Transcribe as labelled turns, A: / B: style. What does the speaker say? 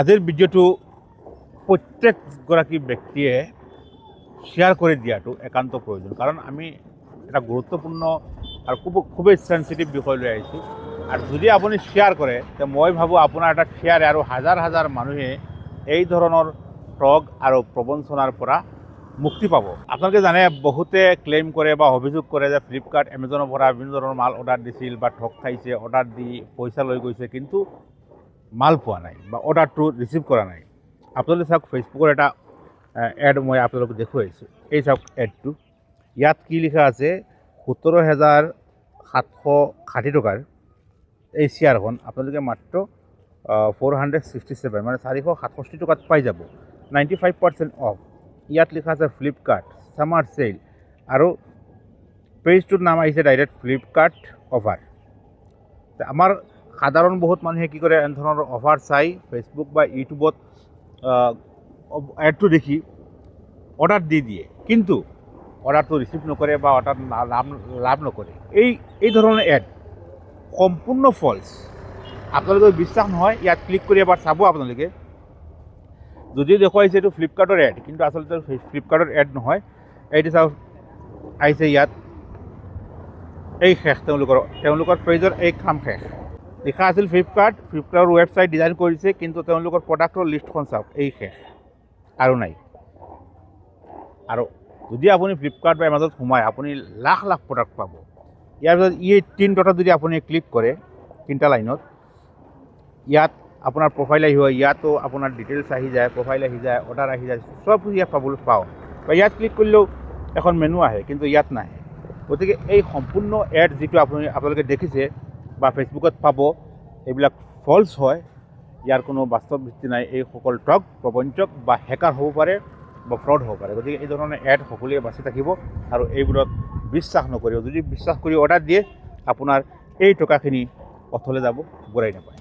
A: আজিৰ ভিডিঅ'টো প্ৰত্যেকগৰাকী ব্যক্তিয়ে শ্বেয়াৰ কৰি দিয়াটো একান্ত প্ৰয়োজন। কাৰণ আমি এটা গুৰুত্বপূৰ্ণ আৰু খুব, খুবেই চেঞ্চিটিভ বিষয় লৈ আহিছোঁ। আৰু যদি আপুনি শ্বেয়াৰ কৰে, তে মই ভাবোঁ আপোনাৰ এটা শ্বেয়াৰে আৰু হাজাৰ হাজাৰ মানুহে এই ধৰণৰ ঠগ আৰু প্ৰবঞ্চনাৰ পৰা মুক্তি পাব। আপোনালোকে জানে, বহুতে ক্লেইম কৰে বা অভিযোগ কৰে যে ফ্লিপকাৰ্ট এমেজনৰ পৰা বিভিন্ন ধৰণৰ মাল অৰ্ডাৰ দিছিল বা ঠগ খাইছে অৰ্ডাৰ দি পইচা লৈ গৈছে। কিন্তু মাল পোৱা নাই বা অৰ্ডাৰটো ৰিচিভ কৰা নাই। আপোনালোকে চাওক ফেচবুকৰ এটা এড মই আপোনালোকক দেখুৱাইছোঁ। এই চাওক এডটো ইয়াত কি লিখা আছে, সোতৰ হেজাৰ সাতশ ষাঠি টকাৰ এই চেয়াৰখন আপোনালোকে মাত্ৰ ফ'ৰ হাণ্ড্ৰেড ছিক্সটি ছেভেন মানে চাৰিশ সাতষষ্ঠি টকাত পাই যাব। নাইণ্টি ফাইভ পাৰ্চেণ্ট অফ ইয়াত লিখা আছে ফ্লিপকাৰ্ট ছামাৰ চেইল আৰু পেজটোৰ নাম আহিছে ডাইৰেক্ট ফ্লিপকাৰ্ট অফাৰ আমাৰ সাধাৰণ বহুত মানুহে কি কৰে এনে ধৰণৰ অফাৰ চাই ফেচবুক বা ইউটিউবত এডটো দেখি অৰ্ডাৰ দি দিয়ে। কিন্তু অৰ্ডাৰটো ৰিচিভ নকৰে বা অৰ্ডাৰ লাভ লাভ নকৰে। এই এই ধৰণৰ এড সম্পূৰ্ণ ফল্ছ আপোনালোকৰ বিশ্বাস নহয়, ইয়াত ক্লিক কৰি এবাৰ চাব আপোনালোকে। যদিও দেখুৱাইছে এইটো ফ্লিপকাৰ্টৰ এড কিন্তু আচলতে ফ্লিপকাৰ্টৰ এড নহয়। এইটো চাওক, আহিছে ইয়াত। এই শেষ, তেওঁলোকৰ তেওঁলোকৰ পেজৰ এই কাম শেষ। লিখা আছিল ফ্লিপকাৰ্ট ফ্লিপকাৰ্টৰ ৱেবছাইট ডিজাইন কৰিছে কিন্তু তেওঁলোকৰ প্ৰডাক্টৰ লিষ্টখন চাওক এই শেষ আৰু নাই। আৰু যদি আপুনি ফ্লিপকাৰ্ট বা এমাজনত সোমায় আপুনি লাখ লাখ প্ৰডাক্ট পাব। ইয়াৰ পিছত ই তিন ডটত যদি আপুনি ক্লিক কৰে তিনিটা লাইনত ইয়াত আপোনাৰ প্ৰফাইল আহিব ইয়াতো আপোনাৰ ডিটেইলছ আহি যায় প্ৰফাইল আহি যায় অৰ্ডাৰ আহি যায় চব ইয়াত পাবলৈ পাওঁ। বা ইয়াত ক্লিক কৰিলেও এখন মেনু আহে কিন্তু ইয়াত নাহে। গতিকে এই সম্পূৰ্ণ এড যিটো আপুনি আপোনালোকে দেখিছে বা ফেচবুকত পাব এইবিলাক ফল্ছ হয়। ইয়াৰ কোনো বাস্তৱ ভিত্তি নাই। এইসকল ঠগ প্ৰবঞ্চক বা হেকাৰ হ'ব পাৰে বা ফ্ৰড হ'ব পাৰে। গতিকে এই ধৰণৰ এড সকলোৱে বাচি থাকিব আৰু এইবোৰত বিশ্বাস নকৰিব। যদি বিশ্বাস কৰি অৰ্ডাৰ দিয়ে আপোনাৰ এই টকাখিনি অথলে যাব ঘূৰাই নাপায়।